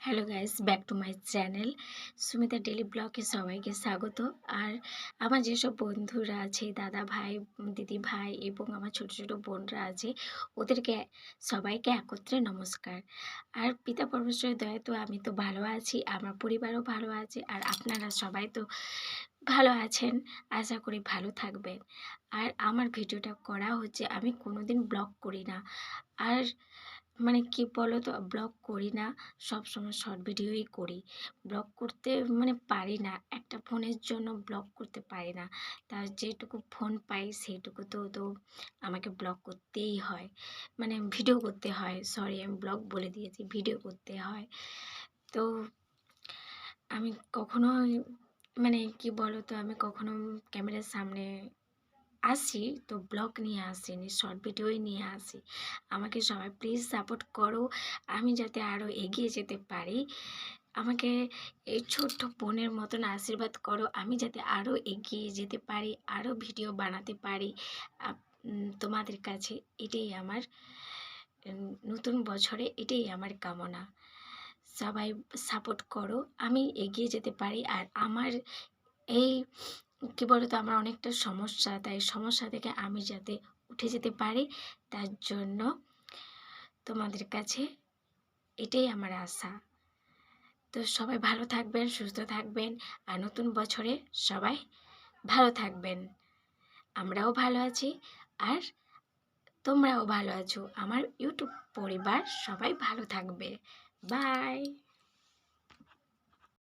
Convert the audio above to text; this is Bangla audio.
Hello guys back to my channel Sumita daily ব্লগে সবাইকে স্বাগত। আর আমার যেসব বন্ধুরা আছে, দাদা ভাই, দিদি ভাই এবং আমার ছোট ছোট বোনরা আছে, ওদেরকে সবাইকে একত্রে নমস্কার। আর পিতা পরমেশ্বরের দয়া তো আমি তো ভালো আছি, আমার পরিবারও ভালো আছে, আর আপনারা সবাই তো ভালো আছেন, আশা করি ভালো থাকবেন। আর আমার ভিডিওটা করা হচ্ছে, আমি কোনোদিন ব্লগ করি না। আর মানে কি বলো তো ব্লগ করি না, সব সময় শর্ট ভিডিওই করি। ব্লগ করতে মানে পারি না, একটা ফোনের জন্য ব্লগ করতে পারি না। তা যেটুকু ফোন পাই সেইটুকু তো তো আমাকে ব্লগ করতেই হয়। মানে ভিডিও করতে হয় সরি আমি ব্লগ বলে দিয়েছি ভিডিও করতে হয়। তো আমি কখনো মানে কি বলো তো আমি কখনো ক্যামেরার সামনে আসি তো ব্লগ নিয়ে আসিনি শর্ট ভিডিওই নিয়ে আসি আমাকে সবাই প্লিজ সাপোর্ট করো, আমি যাতে আরও এগিয়ে যেতে পারি। আমাকে এই ছোট্ট বোনের মতন আশীর্বাদ করো, আমি যাতে আরও এগিয়ে যেতে পারি আরও ভিডিও বানাতে পারি। তোমাদের কাছে এটাই আমার নতুন বছরে এটাই আমার কামনা। সবাই সাপোর্ট করো, আমি এগিয়ে যেতে পারি, আর আমার এই কী বলতো? আমার অনেকটা সমস্যা। তাই সমস্যা থেকে আমি যাতে উঠে যেতে পারি, তার জন্য তোমাদের কাছে এটাই আমার আশা। তো সবাই ভালো থাকবেন, সুস্থ থাকবেন, আর নতুন বছরে সবাই ভালো থাকবেন। আমরাও ভালো আছি, আর তোমরাও ভালো আছো। আমার ইউটিউব পরিবার সবাই ভালো থাকবে। বাই!